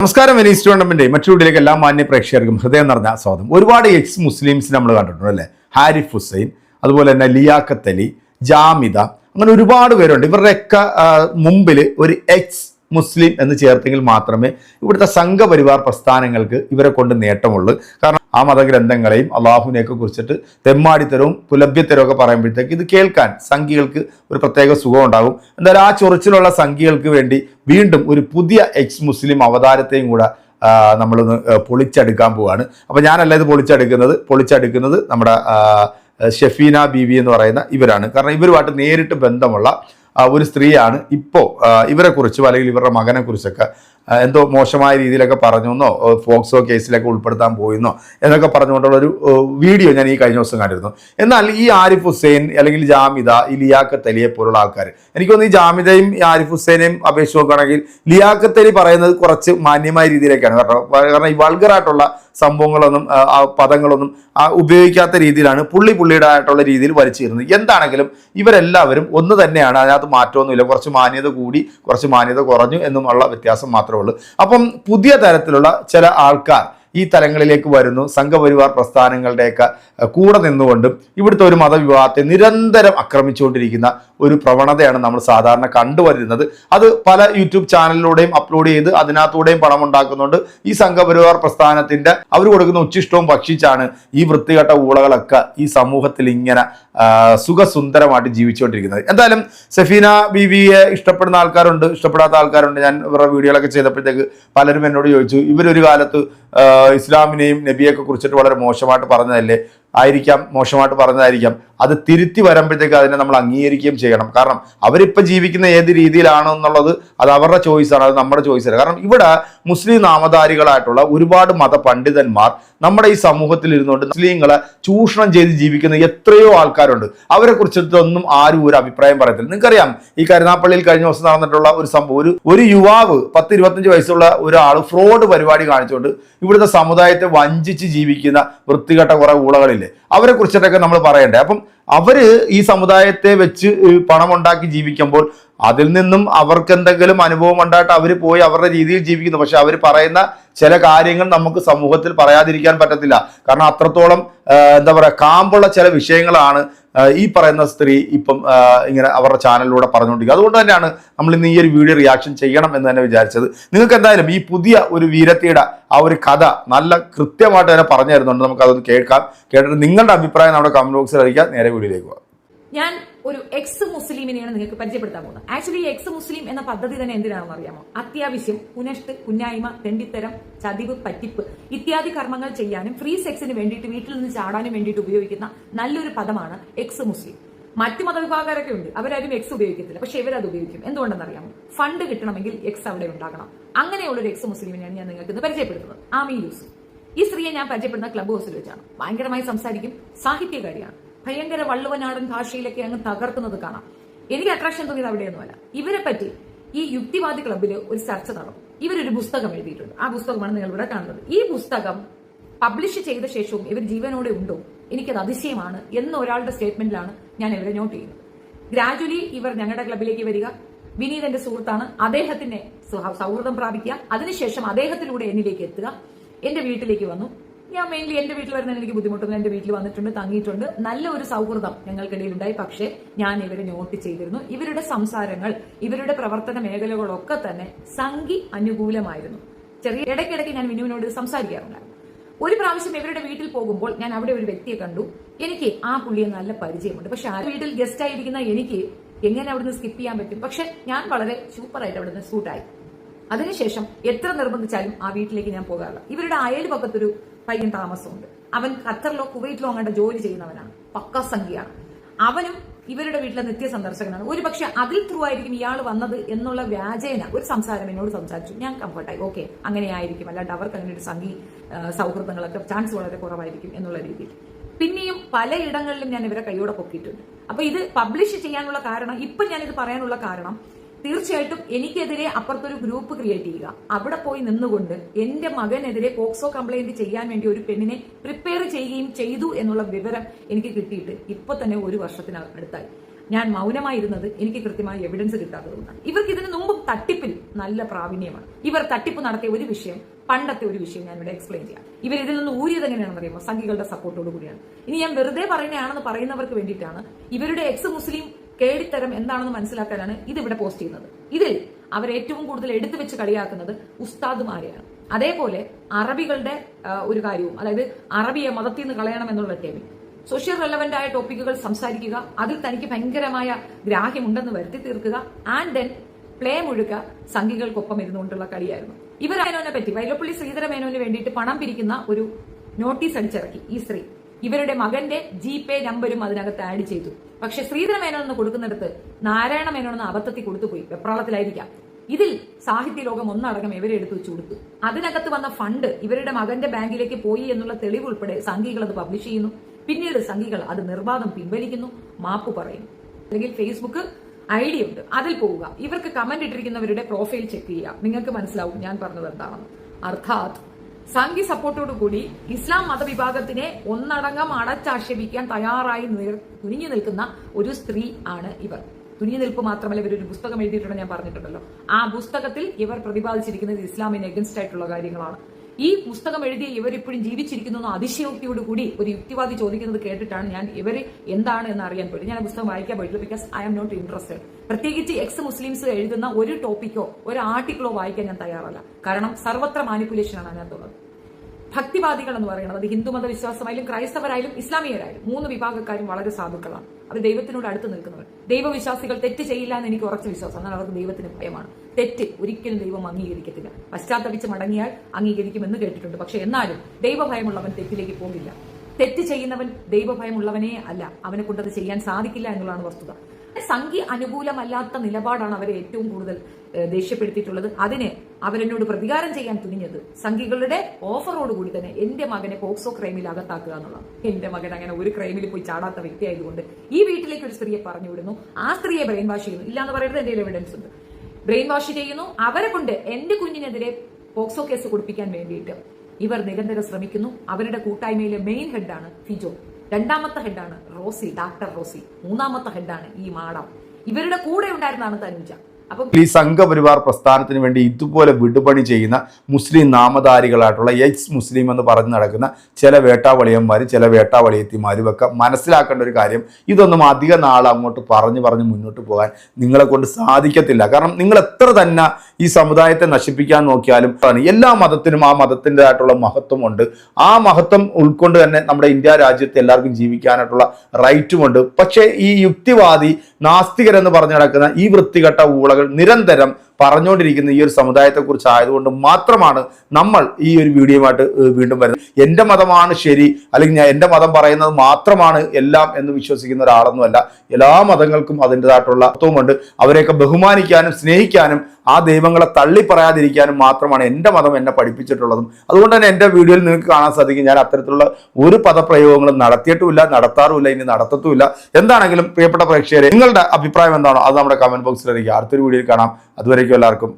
നമസ്കാരം. Venice tournament മറ്റൊരുടിലേക്ക് എല്ലാ മാന്യ പ്രേക്ഷകർക്കും ഹൃദയം നിറഞ്ഞ സ്വാഗതം. ഒരുപാട് എക്സ് മുസ്ലിംസ് നമ്മൾ കണ്ടിട്ടുണ്ട് അല്ലേ? ഹാരിഫ് ഹുസൈൻ അതുപോലെ തന്നെ ലിയാഖത്ത് അലി ജാമിദ അങ്ങനെ ഒരുപാട് പേരുണ്ട്. ഇവരുടെയൊക്കെ മുമ്പിൽ ഒരു എക്സ് മുസ്ലിം എന്ന് ചേർത്തെങ്കിൽ മാത്രമേ ഇവിടുത്തെ സംഘപരിവാർ പ്രസ്ഥാനങ്ങൾക്ക് ഇവരെ കൊണ്ട് നേട്ടമുള്ളൂ. കാരണം ആ മതഗ്രന്ഥങ്ങളെയും അള്ളാഹുവിനെയൊക്കെ കുറിച്ചിട്ട് തെമ്മാടിത്തരവും പുലഭ്യത്തരവും ഒക്കെ പറയുമ്പോഴത്തേക്ക് ഇത് കേൾക്കാൻ സംഖ്യകൾക്ക് ഒരു പ്രത്യേക സുഖം ഉണ്ടാകും എന്തായാലും ആ ചൊറിച്ചിലുള്ള സംഖ്യകൾക്ക് വേണ്ടി വീണ്ടും ഒരു പുതിയ എക്സ് മുസ്ലിം അവതാരത്തെയും കൂടെ നമ്മളൊന്ന് പൊളിച്ചെടുക്കാൻ പോവാണ്. അപ്പോൾ ഞാനല്ല ഇത് പൊളിച്ചെടുക്കുന്നത്. പൊളിച്ചെടുക്കുന്നത് നമ്മുടെ ഷെഫീന ബീവി എന്ന് പറയുന്ന ഇവരാണ്. കാരണം ഇവരുമായിട്ട് നേരിട്ട് ബന്ധമുള്ള ഒരു സ്ത്രീയാണ്. ഇപ്പോൾ ഇവരെക്കുറിച്ചും അല്ലെങ്കിൽ ഇവരുടെ മകനെ കുറിച്ചൊക്കെ ആ, എന്തോ മോശമായ രീതിയിലൊക്കെ പറഞ്ഞു എന്നോ ഫോക്സോ കേസിലൊക്കെ ഉൾപ്പെടുത്താൻ പോയെന്നോ എന്നൊക്കെ പറഞ്ഞുകൊണ്ടുള്ള ഒരു വീഡിയോ ഞാൻ ഈ കഴിഞ്ഞ ദിവസം കണ്ടിരുന്നു. എന്നാൽ ഈ ആരിഫ് ഹുസൈൻ അല്ലെങ്കിൽ ജാമിദ ഈ ലിയാഖത്ത് അലിയെ പോലുള്ള ആൾക്കാർ എനിക്ക് തോന്നുന്നു ഈ ജാമിദയും ഈ ആരിഫ് ഹുസൈനെയും അപേക്ഷിച്ച് നോക്കുകയാണെങ്കിൽ ലിയാഖത്ത് അലി പറയുന്നത് കുറച്ച് മാന്യമായ രീതിയിലേക്കാണ്. കാരണം കാരണം ഈ വൾഗറായിട്ടുള്ള സംഭവങ്ങളൊന്നും ആ, പദങ്ങളൊന്നും ഉപയോഗിക്കാത്ത രീതിയിലാണ് പുള്ളി പുള്ളിയുടെ രീതിയിൽ വലിച്ചിരുന്നത്. എന്താണെങ്കിലും ഇവരെല്ലാവരും ഒന്ന് തന്നെയാണ് അതിനകത്ത് മാറ്റമൊന്നുമില്ല. കുറച്ച് മാന്യത കൂടി കുറച്ച് മാന്യത കുറഞ്ഞു എന്നുമുള്ള വ്യത്യാസം മാത്രമേ ഉള്ളൂ. അപ്പം പുതിയ തരത്തിലുള്ള ചില ആൾക്കാർ ഈ തലങ്ങളിലേക്ക് വരുന്നു. സംഘപരിവാർ പ്രസ്ഥാനങ്ങളുടെയൊക്കെ കൂടെ നിന്നുകൊണ്ടും ഇവിടുത്തെ ഒരു മതവിവാഹത്തെ നിരന്തരം ആക്രമിച്ചുകൊണ്ടിരിക്കുന്ന ഒരു പ്രവണതയാണ് നമ്മൾ സാധാരണ കണ്ടുവരുന്നത്. അത് പല യൂട്യൂബ് ചാനലിലൂടെയും അപ്ലോഡ് ചെയ്ത് അതിനകത്തൂടെയും പണം ഉണ്ടാക്കുന്നുണ്ട് ഈ സംഘപരിവാർ പ്രസ്ഥാനത്തിന്റെ അവർ കൊടുക്കുന്ന ഉച്ചിഷ്ടവും ഭക്ഷിച്ചാണ് ഈ വൃത്തികെട്ട ഊളകളൊക്കെ ഈ സമൂഹത്തിൽ ഇങ്ങനെ സുഖസുന്ദരമായിട്ട് ജീവിച്ചുകൊണ്ടിരിക്കുന്നത്. എന്തായാലും സഫീന ബിവിയെ ഇഷ്ടപ്പെടുന്ന ആൾക്കാരുണ്ട് ഇഷ്ടപ്പെടാത്ത ആൾക്കാരുണ്ട്. ഞാൻ ഇവരുടെ വീഡിയോകളൊക്കെ ചെയ്തപ്പോഴത്തേക്ക് പലരും എന്നോട് ചോദിച്ചു ഇവരൊരു കാലത്ത് ഇസ്ലാമിനെയും നബിയൊക്കെ കുറിച്ചിട്ട് വളരെ മോശമായിട്ട് പറഞ്ഞതല്ലേ? ആയിരിക്കാം മോശമായിട്ട് പറഞ്ഞതായിരിക്കാം. അത് തിരുത്തി വരുമ്പോഴത്തേക്ക് അതിനെ നമ്മൾ അംഗീകരിക്കുകയും ചെയ്യണം. കാരണം അവരിപ്പോൾ ജീവിക്കുന്ന ഏത് രീതിയിലാണോ എന്നുള്ളത് അത് അവരുടെ ചോയ്സാണ് അത് നമ്മുടെ ചോയ്സല്ല കാരണം ഇവിടെ മുസ്ലിം നാമധാരികളായിട്ടുള്ള ഒരുപാട് മത പണ്ഡിതന്മാർ നമ്മുടെ ഈ സമൂഹത്തിൽ ഇരുന്നുകൊണ്ട് മുസ്ലിങ്ങളെ ചൂഷണം ചെയ്ത് ജീവിക്കുന്ന എത്രയോ ആൾക്കാരുണ്ട്. അവരെ കുറിച്ചിട്ടൊന്നും ആരും ഒരു അഭിപ്രായം പറയത്തില്ല. നിങ്ങൾക്കറിയാം ഈ കരുനാപ്പള്ളിയിൽ കഴിഞ്ഞ ദിവസം നടന്നിട്ടുള്ള ഒരു സംഭവം. ഒരു ഒരു യുവാവ് പത്ത് ഇരുപത്തഞ്ച് വയസ്സുള്ള ഒരാൾ ഫ്രോഡ് പരിപാടി കാണിച്ചുകൊണ്ട് ഇവിടുത്തെ സമുദായത്തെ വഞ്ചിച്ച് ജീവിക്കുന്ന വൃത്തികെട്ട കുറെ ഊളകളില്ലേ അവരെ കുറിച്ചിട്ടൊക്കെ നമ്മൾ പറയണ്ടേ. അപ്പം അവർ ഈ സമുദായത്തെ വെച്ച് പണമുണ്ടാക്കി ജീവിക്കുമ്പോൾ അതിൽ നിന്നും അവർക്ക് എന്തെങ്കിലും അനുഭവം ഉണ്ടായിട്ട് അവർ പോയി അവരുടെ രീതിയിൽ ജീവിക്കുന്നു. പക്ഷെ അവർ പറയുന്ന ചില കാര്യങ്ങൾ നമുക്ക് സമൂഹത്തിൽ പറയാതിരിക്കാൻ പറ്റത്തില്ല. കാരണം അത്രത്തോളം എന്താ പറയുക കാമ്പുള്ള ചില വിഷയങ്ങളാണ് ഈ പറയുന്ന സ്ത്രീ ഇപ്പം ഇങ്ങനെ അവരുടെ ചാനലിലൂടെ പറഞ്ഞുകൊണ്ടിരിക്കുക. അതുകൊണ്ട് തന്നെയാണ് നമ്മൾ ഇന്ന് ഈ ഒരു വീഡിയോ റിയാക്ഷൻ ചെയ്യണം എന്ന് തന്നെ വിചാരിച്ചത്. നിങ്ങൾക്ക് എന്തായാലും ഈ പുതിയ ഒരു വീരത്തിയുടെ ആ ഒരു കഥ നല്ല കൃത്യമായിട്ട് തന്നെ പറഞ്ഞു തരുന്നുണ്ട് നമുക്ക് അതൊന്ന് കേൾക്കാം. കേട്ടിട്ട് നിങ്ങളുടെ അഭിപ്രായം നമ്മുടെ കമന്റ് ബോക്സിൽ അറിയിക്കാം. നേരെ വീഡിയോയിലേക്ക് പോകാം. ഞാൻ ഒരു എക്സ് മുസ്ലിമിനെയാണ് നിങ്ങൾക്ക് പരിചയപ്പെടുത്താൻ പോകുന്നത്. ആക്ച്വലി എക്സ് മുസ്ലിം എന്ന പദ്ധതി തന്നെ എന്തിനാണെന്ന് അറിയാമോ? അത്യാവശ്യം പുനഷ്ട് കുന്നായ്മ തെണ്ടിത്തരം ചതിവ് പറ്റിപ്പ് ഇത്യാദി കർമ്മങ്ങൾ ചെയ്യാനും ഫ്രീ സെക്സിന് വേണ്ടിയിട്ട് വീട്ടിൽ നിന്ന് ചാടാനും വേണ്ടിയിട്ട് ഉപയോഗിക്കുന്ന നല്ലൊരു പദമാണ് എക്സ് മുസ്ലിം. മറ്റു മതവിഭാഗക്കാരൊക്കെ ഉണ്ട്. അവരാരും എക്സ് ഉപയോഗിക്കത്തില്ല. പക്ഷെ ഇവരത് ഉപയോഗിക്കും. എന്തുകൊണ്ടെന്ന് അറിയാമോ? ഫണ്ട് കിട്ടണമെങ്കിൽ എക്സ് അവിടെ ഉണ്ടാകണം. അങ്ങനെയുള്ള ഒരു എക്സ് മുസ്ലിമിനെയാണ് ഞാൻ നിങ്ങൾക്ക് ഇന്ന് പരിചയപ്പെടുത്തുന്നത്. ആമി യൂസ് ഈ സ്ത്രീയെ ഞാൻ പരിചയപ്പെടുന്ന ക്ലബ് ഹൗസിൽ വെച്ചാണ്. ഭയങ്കരമായി സംസാരിക്കും. സാഹിത്യകാരിയാണ്. ഭയങ്കര വള്ളുവനാടൻ ഭാഷയിലൊക്കെ അങ്ങ് തകർക്കുന്നത് കാണാം. എനിക്ക് അട്രാക്ഷൻ തോന്നിയത് അവിടെയൊന്നുമല്ല. ഇവരെ പറ്റി ഈ യുക്തിവാദി ക്ലബ്ബിൽ ഒരു ചർച്ച നടന്നു. ഇവരൊരു പുസ്തകം എഴുതിയിട്ടുണ്ട്. ആ പുസ്തകമാണ് നിങ്ങൾ ഇവിടെ കാണുന്നത്. ഈ പുസ്തകം പബ്ലിഷ് ചെയ്ത ശേഷവും ഇവർ ജീവനോടെ ഉണ്ടോ? എനിക്കത് അതിശയമാണ് എന്ന ഒരാളുടെ സ്റ്റേറ്റ്മെന്റിലാണ് ഞാൻ ഇവരെ നോട്ട് ചെയ്യുന്നത്. ഗ്രാജുവലി ഇവർ ഞങ്ങളുടെ ക്ലബിലേക്ക് വരിക. വിനീത് എന്റെ സുഹൃത്താണ്. അദ്ദേഹത്തിന്റെ സൗഹൃദം പ്രാപിക്കുക. അതിനുശേഷം അദ്ദേഹത്തിലൂടെ എന്നിലേക്ക് എത്തുക. എന്റെ വീട്ടിലേക്ക് വന്നു. ഞാൻ മെയിൻലി എന്റെ വീട്ടിൽ വരുന്നതിന് എനിക്ക് ബുദ്ധിമുട്ടൊന്നും എന്റെ വീട്ടിൽ വന്നിട്ടുണ്ട് തങ്ങിയിട്ടുണ്ട്. നല്ല ഒരു സൗഹൃദം ഞങ്ങൾക്കിടയിൽ ഉണ്ടായി പക്ഷേ ഞാൻ ഇവരെ നോട്ട് ചെയ്തിരുന്നു. ഇവരുടെ സംസാരങ്ങൾ ഇവരുടെ പ്രവർത്തന മേഖലകളൊക്കെ തന്നെ സംഘി അനുകൂലമായിരുന്നു. ചെറിയ ഇടയ്ക്കിടയ്ക്ക് ഞാൻ വിനുവിനോട് സംസാരിക്കാറുണ്ടായിരുന്നു. ഒരു പ്രാവശ്യം ഇവരുടെ വീട്ടിൽ പോകുമ്പോൾ ഞാൻ അവിടെ ഒരു വ്യക്തിയെ കണ്ടു. എനിക്ക് ആ പുള്ളിയെ നല്ല പരിചയമുണ്ട്. പക്ഷെ ആ വീട്ടിൽ ഗസ്റ്റ് ആയിരിക്കുന്ന എനിക്ക് എങ്ങനെ അവിടുന്ന് സ്കിപ്പ് ചെയ്യാൻ പറ്റും? പക്ഷെ ഞാൻ വളരെ സൂപ്പറായിട്ട് അവിടുന്ന് സൂട്ടായി അതിനുശേഷം എത്ര നിർബന്ധിച്ചാലും ആ വീട്ടിലേക്ക് ഞാൻ പോകാറില്ല. ഇവരുടെ അയൽപക്കത്തൊരു പയ്യൻ താമസമുണ്ട്. അവൻ ഖത്തറിലോ കുവൈറ്റിലോ അങ്ങോട്ട് ജോലി ചെയ്യുന്നവനാണ്. പക്ക സംഖ്യയാണ് അവനും ഇവരുടെ വീട്ടിലെ നിത്യ സന്ദർശകനാണ് ഒരു പക്ഷെ അതിൽ ത്രൂ ആയിരിക്കും ഇയാൾ വന്നത് എന്നുള്ള വ്യാജേന. ഒരു സംസാരം എന്നോട് സംസാരിച്ചു. ഞാൻ കംഫർട്ടായി ഓക്കെ അങ്ങനെ ആയിരിക്കും. അല്ലാണ്ട് അവർക്ക് അങ്ങനെ ഒരു സംഘി സൗഹൃദങ്ങളൊക്കെ ചാൻസ് വളരെ കുറവായിരിക്കും എന്നുള്ള രീതിയിൽ. പിന്നെയും പലയിടങ്ങളിലും ഞാൻ ഇവരെ കൈയോടെ പൊക്കിയിട്ടുണ്ട്. അപ്പൊ ഇത് പബ്ലിഷ് ചെയ്യാനുള്ള കാരണം ഇപ്പൊ ഞാനിത് പറയാനുള്ള കാരണം തീർച്ചയായിട്ടും എനിക്കെതിരെ അപ്പുറത്തൊരു ഗ്രൂപ്പ് ക്രിയേറ്റ് ചെയ്യുക. അവിടെ പോയി നിന്നുകൊണ്ട് എന്റെ മകനെതിരെ പോക്സോ കംപ്ലൈന്റ് ചെയ്യാൻ വേണ്ടി ഒരു പെണ്ണിനെ പ്രിപ്പയർ ചെയ്യുകയും ചെയ്തു എന്നുള്ള വിവരം എനിക്ക് കിട്ടിയിട്ട് ഇപ്പൊ തന്നെ ഒരു വർഷത്തിനടുത്തായി ഞാൻ മൗനമായിരുന്നത് എനിക്ക് കൃത്യമായ എവിഡൻസ് കിട്ടാത്തതുകൊണ്ടാണ് ഇവർക്ക് ഇതിന് മുമ്പ് തട്ടിപ്പിൽ നല്ല പ്രാവീണ്യമാണ്. ഇവർ തട്ടിപ്പ് നടത്തിയ ഒരു വിഷയം പണ്ടത്തെ ഒരു വിഷയം ഞാൻ ഇവിടെ എക്സ്പ്ലെയിൻ ചെയ്യാം. ഇവർ ഇതിൽ നിന്ന് ഊരിയത് എങ്ങനെയാണെന്ന് അറിയുമ്പോൾ സംഘികളുടെ സപ്പോർട്ടോട് കൂടിയാണ്. ഇനി ഞാൻ വെറുതെ പറയുന്നതാണെന്ന് പറയുന്നവർക്ക് വേണ്ടിയിട്ടാണ് ഇവരുടെ എക്സ് മുസ്ലിം കേടിത്തരം എന്താണെന്ന് മനസ്സിലാക്കാനാണ് ഇതിവിടെ പോസ്റ്റ് ചെയ്യുന്നത്. ഇതിൽ അവർ ഏറ്റവും കൂടുതൽ എടുത്തു വെച്ച് കളിയാക്കുന്നത് ഉസ്താദുമാരെയാണ്. അതേപോലെ അറബികളുടെ ഒരു കാര്യവും അതായത് അറബിയെ മതത്തിൽ നിന്ന് കളയണം എന്നുള്ള ടേമിൽ. സോഷ്യൽ റെലവെന്റ് ആയ ടോപ്പിക്കുകൾ സംസാരിക്കുക അതിൽ തനിക്ക് ഭയങ്കരമായ ഗ്രാഹ്യമുണ്ടെന്ന് വരുത്തി തീർക്കുക ആൻഡ് ദെൻ പ്ലേ മുഴുക സംഘികൾക്കൊപ്പം ഇരുന്നുകൊണ്ടുള്ള കളിയായിരുന്നു. ഇവർ മേനോനെ പറ്റി വൈലപ്പള്ളി ശ്രീധര മേനോന് വേണ്ടിയിട്ട് പണം പിരിക്കുന്ന ഒരു നോട്ടീസ് അടിച്ചിറക്കി ഈ സ്ത്രീ. ഇവരുടെ മകന്റെ ജി പേ നമ്പരും അതിനകത്ത് ആഡ് ചെയ്തു. പക്ഷെ ശ്രീധര മേനോൻ എന്ന് കൊടുക്കുന്നിടത്ത് നാരായണ മേനോൻ എന്ന് അബദ്ധത്തിൽ കൊടുത്തുപോയി. വെപ്രാളത്തിലായിരിക്കാം. ഇതിൽ സാഹിത്യ ലോകം ഒന്നടങ്കം ഇവരെ എടുത്തു വെച്ച് കൊടുത്തു. അതിനകത്ത് വന്ന ഫണ്ട് ഇവരുടെ മകന്റെ ബാങ്കിലേക്ക് പോയി എന്നുള്ള തെളിവ് ഉൾപ്പെടെ സംഘികൾ അത് പബ്ലിഷ് ചെയ്യുന്നു. പിന്നീട് സംഘികൾ അത് നിർവാദം പിൻവലിക്കുന്നു. മാപ്പ് പറയുന്നു അല്ലെങ്കിൽ ഫേസ്ബുക്ക് ഐ ഡി ഉണ്ട്. അതിൽ പോവുക. ഇവർക്ക് കമന്റ് ഇട്ടിരിക്കുന്നവരുടെ പ്രൊഫൈൽ ചെക്ക് ചെയ്യുക. നിങ്ങൾക്ക് മനസ്സിലാവും ഞാൻ പറഞ്ഞത് എന്താണെന്ന്. അർത്ഥാത്. സംഘി സപ്പോർട്ടോടു കൂടി ഇസ്ലാം മതവിഭാഗത്തിനെ ഒന്നടങ്കം അടച്ചാക്ഷേപിക്കാൻ തയ്യാറായി തുനിഞ്ഞു നിൽക്കുന്ന ഒരു സ്ത്രീ ആണ് ഇവർ. തുനിഞ്ഞു നിൽപ്പ് മാത്രമല്ല ഇവർ ഒരു പുസ്തകം എഴുതിയിട്ടുണ്ട് ഞാൻ പറഞ്ഞിട്ടുണ്ടല്ലോ. ആ പുസ്തകത്തിൽ ഇവർ പ്രതിപാദിച്ചിരിക്കുന്നത് ഇസ്ലാമിന് എഗൻസ്റ്റ് ആയിട്ടുള്ള കാര്യങ്ങളാണ്. ഈ പുസ്തകം എഴുതിയ ഇവർ ഇപ്പോഴും ജീവിച്ചിരിക്കുന്നു അതിശയോക്തിയോട് കൂടി ഒരു യുക്തിവാദി ചോദിക്കുന്നത് കേട്ടിട്ടാണ് ഞാൻ ഇവർ എന്താണ് എന്ന് അറിയാൻ പറ്റും ഞാൻ പുസ്തകം വായിക്കാൻ പോയിട്ടില്ല because I M not interested പ്രത്യേകിച്ച് എക്സ് മുസ്ലിംസ് എഴുതുന്ന ഒരു ടോപ്പിക്കോ ഒരു ആർട്ടിക്കിളോ വായിക്കാൻ ഞാൻ തയ്യാറല്ല. കാരണം സർവത്ര മാനിപ്പുലേഷനാണ് അതിനകത്തുള്ളത് ഭക്തിവാദികൾ എന്ന് പറയുന്നത് അത് ഹിന്ദുമത വിശ്വാസമായാലും ക്രൈസ്തവരായാലും ഇസ്ലാമിയരായാലും മൂന്ന് വിഭാഗക്കാരും വളരെ സാധുക്കളാണ്. അവർ ദൈവത്തിനോട് അടുത്ത് നിൽക്കുന്നവർ. ദൈവവിശ്വാസികൾ തെറ്റ് ചെയ്യില്ല എന്ന് എനിക്ക് ഉറച്ച വിശ്വാസം. എന്നാൽ അവർക്ക് ദൈവത്തിന് ഭയമാണ്. തെറ്റ് ഒരിക്കലും ദൈവം അംഗീകരിക്കത്തില്ല. പശ്ചാത്തപിച്ച് മടങ്ങിയാൽ അംഗീകരിക്കുമെന്ന് കേട്ടിട്ടുണ്ട്. പക്ഷെ എന്നാലും ദൈവഭയമുള്ളവൻ തെറ്റിലേക്ക് പോകില്ല. തെറ്റ് ചെയ്യുന്നവൻ ദൈവഭയമുള്ളവനേ അല്ല. അവനെ കൊണ്ടത് ചെയ്യാൻ സാധിക്കില്ല എന്നുള്ളതാണ് വസ്തുത. സംഖ്യ അനുകൂലമല്ലാത്ത നിലപാടാണ് അവരെ ഏറ്റവും കൂടുതൽ ദേഷ്യപ്പെടുത്തിയിട്ടുള്ളത്. അതിന് അവരെന്നോട് പ്രതികാരം ചെയ്യാൻ തുനിഞ്ഞത് സംഖികളുടെ ഓഫറോട് കൂടി തന്നെ എന്റെ മകനെ പോക്സോ ക്രൈമിൽ അകത്താക്കുക എന്നുള്ളതാണ്. എന്റെ മകൻ അങ്ങനെ ഒരു ക്രൈമിൽ പോയി ചാടാത്ത വ്യക്തിയായതുകൊണ്ട് ഈ വീട്ടിലേക്ക് ഒരു സ്ത്രീയെ പറഞ്ഞു വിടുന്നു. ആ സ്ത്രീയെ ബ്രെയിൻ വാഷ് ചെയ്യുന്നു. ഇല്ലാന്ന് പറയുന്നത് എന്റെ എവിഡൻസ് ഉണ്ട്. ബ്രെയിൻ വാഷ് ചെയ്യുന്നു. അവരെ കൊണ്ട് എന്റെ കുഞ്ഞിനെതിരെ പോക്സോ കേസ് കൊടുപ്പിക്കാൻ വേണ്ടിയിട്ട് ഇവർ നിരന്തരം ശ്രമിക്കുന്നു. അവരുടെ കൂട്ടായ്മയിലെ മെയിൻ ഹെഡാണ് ഫിജോ. രണ്ടാമത്തെ ഹെഡാണ് റോസി ഡാക്ടർ റോസി. മൂന്നാമത്തെ ഹെഡാണ് ഈ മാഡം. ഇവരുടെ കൂടെ ഉണ്ടായിരുന്നാണ് തനുജ. അപ്പം ഈ സംഘപരിവാർ പ്രസ്ഥാനത്തിന് വേണ്ടി ഇതുപോലെ വിടുപണി ചെയ്യുന്ന മുസ്ലിം നാമധാരികളായിട്ടുള്ള എക്സ് മുസ്ലിം എന്ന് പറഞ്ഞ് നടക്കുന്ന ചില വേട്ടാവളിയന്മാരും ചില വേട്ടാവളിയത്തിമാരും ഒക്കെ മനസ്സിലാക്കേണ്ട ഒരു കാര്യം ഇതൊന്നും അധിക നാൾ അങ്ങോട്ട് പറഞ്ഞു പറഞ്ഞ് മുന്നോട്ട് പോകാൻ നിങ്ങളെ കൊണ്ട് സാധിക്കത്തില്ല. കാരണം നിങ്ങൾ എത്ര തന്നെ ഈ സമുദായത്തെ നശിപ്പിക്കാൻ നോക്കിയാലും എല്ലാ മതത്തിനും ആ മതത്തിന്റെതായിട്ടുള്ള മഹത്വമുണ്ട്. ആ മഹത്വം ഉൾക്കൊണ്ട് തന്നെ നമ്മുടെ ഇന്ത്യ രാജ്യത്ത് എല്ലാവർക്കും ജീവിക്കാനായിട്ടുള്ള റൈറ്റുമുണ്ട്. പക്ഷേ ഈ യുക്തിവാദി നാസ്തികരെന്ന് പറഞ്ഞു നടക്കുന്ന ഈ വൃത്തികെട്ട ഊളകൾ നിരന്തരം പറഞ്ഞുകൊണ്ടിരിക്കുന്ന ഈ ഒരു സമുദായത്തെക്കുറിച്ച് ആയതുകൊണ്ട് മാത്രമാണ് നമ്മൾ ഈ ഒരു വീഡിയോയുമായിട്ട് വീണ്ടും വരുന്നത്. എന്റെ മതമാണ് ശരി അല്ലെങ്കിൽ ഞാൻ എന്റെ മതം പറയുന്നത് മാത്രമാണ് എല്ലാം എന്ന് വിശ്വസിക്കുന്ന ഒരാളൊന്നുമല്ല. എല്ലാ മതങ്ങൾക്കും അതിന്റെതായിട്ടുള്ള അർത്ഥവുമുണ്ട് അവരെയൊക്കെ ബഹുമാനിക്കാനും സ്നേഹിക്കാനും ആ ദൈവങ്ങളെ തള്ളി പറയാതിരിക്കാനും മാത്രമാണ് എന്റെ മതം എന്നെ പഠിപ്പിച്ചിട്ടുള്ളതും. അതുകൊണ്ട് തന്നെ എന്റെ വീഡിയോയിൽ നിങ്ങൾക്ക് കാണാൻ സാധിക്കും ഞാൻ അത്തരത്തിലുള്ള ഒരു പദപ്രയോഗങ്ങളും നടത്തിയിട്ടുമില്ല നടത്താറുമില്ല ഇനി നടത്തത്തുമില്ല. എന്താണെങ്കിലും പ്രിയപ്പെട്ട പ്രേക്ഷകരെ നിങ്ങളുടെ അഭിപ്രായം എന്താണോ അത് നമ്മുടെ കമന്റ് ബോക്സിൽ അറിയിക്കുക. അടുത്തൊരു വീഡിയോയിൽ കാണാം. അതുവരേക്കും എല്ലാവർക്കും